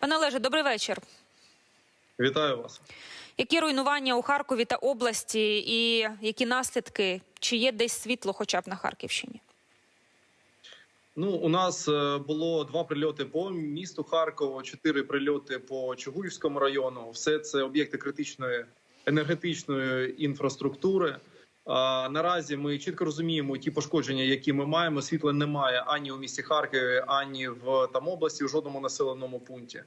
Пане Олеже, добрий вечір. Вітаю вас. Які руйнування у Харкові та області, і які наслідки? Чи є десь світло, хоча б на Харківщині? Ну, у нас е, було два прильоти по місту Харкову, чотири прильоти по Чугуївському району. Все це об'єкти критичної енергетичної інфраструктури. Наразі ми чітко розуміємо ті пошкодження, які ми маємо. Світла немає ані у місті Харкові, ані в там області, у жодному населеному пункті. Е,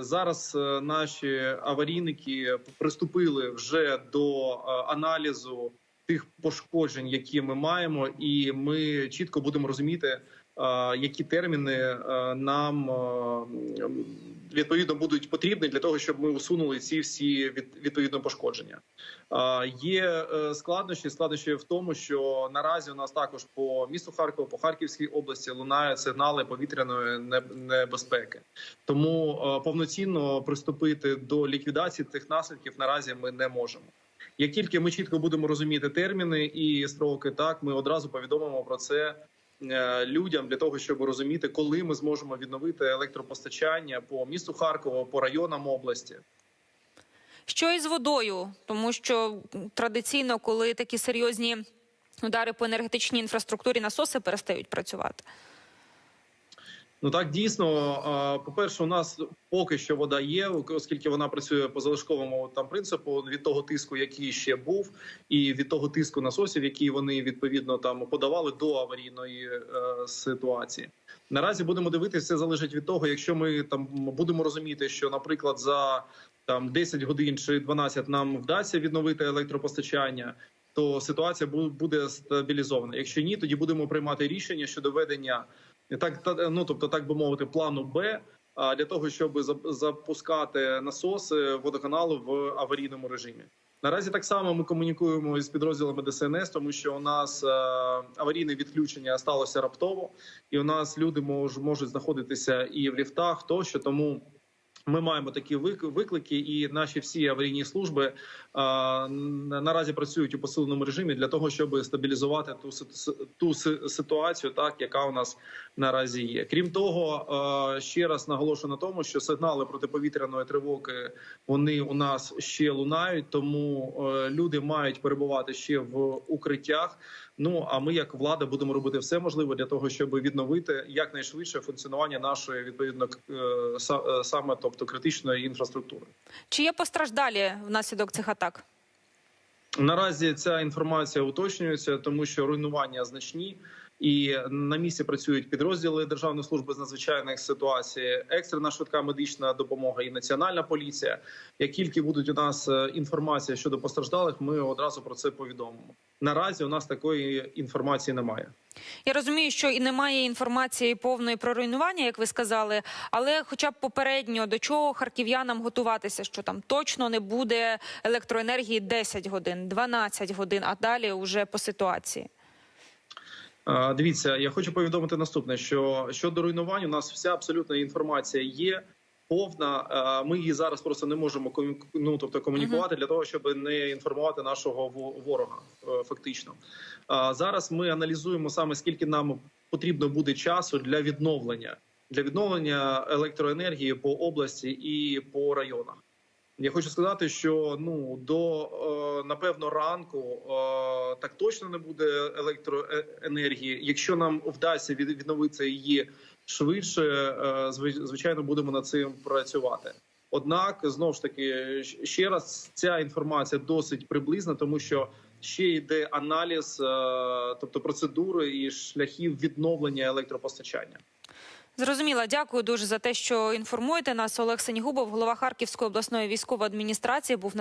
Зараз е, наші аварійники приступили вже до е, аналізу тих пошкоджень, які ми маємо, і ми чітко будемо розуміти, е, які терміни е, нам е, відповідно будуть потрібні для того, щоб ми усунули ці всі відповідно пошкодження. Є складнощі. Складнощі в тому, що наразі у нас також по місту Харкову, по Харківській області лунають сигнали повітряної небезпеки. Тому повноцінно приступити до ліквідації тих наслідків наразі ми не можемо. Як тільки ми чітко будемо розуміти терміни і строки, так ми одразу повідомимо про це е, людям для того, щоб розуміти, коли ми зможемо відновити електропостачання по місту Харкова, по районам області. Що із водою? Тому що традиційно, коли такі серйозні удари по енергетичній інфраструктурі, насоси перестають працювати. Ну так дійсно. По перше, у нас поки що вода є, оскільки вона працює по залишковому там принципу від того тиску, який ще був, і від того тиску насосів, які вони відповідно там подавали до аварійної е, ситуації. Наразі будемо дивитися, все залежить від того, якщо ми там будемо розуміти, що, наприклад, за там 10 годин чи 12 нам вдасться відновити електропостачання. То ситуація буде стабілізована. Якщо ні, тоді будемо приймати рішення щодо ведення так, та- ну тобто, так би мовити, плану Б для того, щоб запускати насоси водоканалу в аварійному режимі. Наразі так само ми комунікуємо із підрозділами ДСНС, тому що у нас е, аварійне відключення сталося раптово, і у нас люди мож, можуть знаходитися і в ліфтах, тощо тому. Ми маємо такі вик- виклики, і наші всі аварійні служби а, наразі працюють у посиленому режимі для того, щоб стабілізувати ту ту ситуацію, так яка у нас наразі є. Крім того, а, ще раз наголошую на тому, що сигнали протиповітряної тривоги вони у нас ще лунають, тому е, люди мають перебувати ще в укриттях. Ну а ми, як влада, будемо робити все можливе для того, щоб відновити якнайшвидше функціонування нашої відповідно е, е, саме тобто критичної інфраструктури. Чи є постраждалі внаслідок цих атак? Наразі ця інформація уточнюється, тому що руйнування значні. І на місці працюють підрозділи Державної служби з надзвичайних ситуацій, екстрена швидка медична допомога і національна поліція. Як тільки будуть у нас е, інформація щодо постраждалих, ми одразу про це повідомимо. Наразі у нас такої інформації немає. Я розумію, що і немає інформації повної про руйнування, як ви сказали, але хоча б попередньо до чого харків'янам готуватися, що там точно не буде електроенергії 10 годин, 12 годин, а далі вже по ситуації. Дивіться, я хочу повідомити наступне: що щодо руйнувань, у нас вся абсолютна інформація є. Повна, ми її зараз просто не можемо ну, тобто комунікувати для того, щоб не інформувати нашого ворога. е, Фактично, зараз ми аналізуємо саме скільки нам потрібно буде часу для відновлення для відновлення електроенергії по області і по районах. Я хочу сказати, що ну до е, напевно ранку е, так точно не буде електроенергії. Якщо нам вдасться від- відновити її швидше, е, звичайно, будемо над цим працювати. Однак, знову ж таки, ще раз ця інформація досить приблизна, тому що ще йде аналіз, тобто процедури і шляхів відновлення електропостачання. Зрозуміла, дякую дуже за те, що інформуєте нас. Олег Сенігубов, голова Харківської обласної військової адміністрації, був на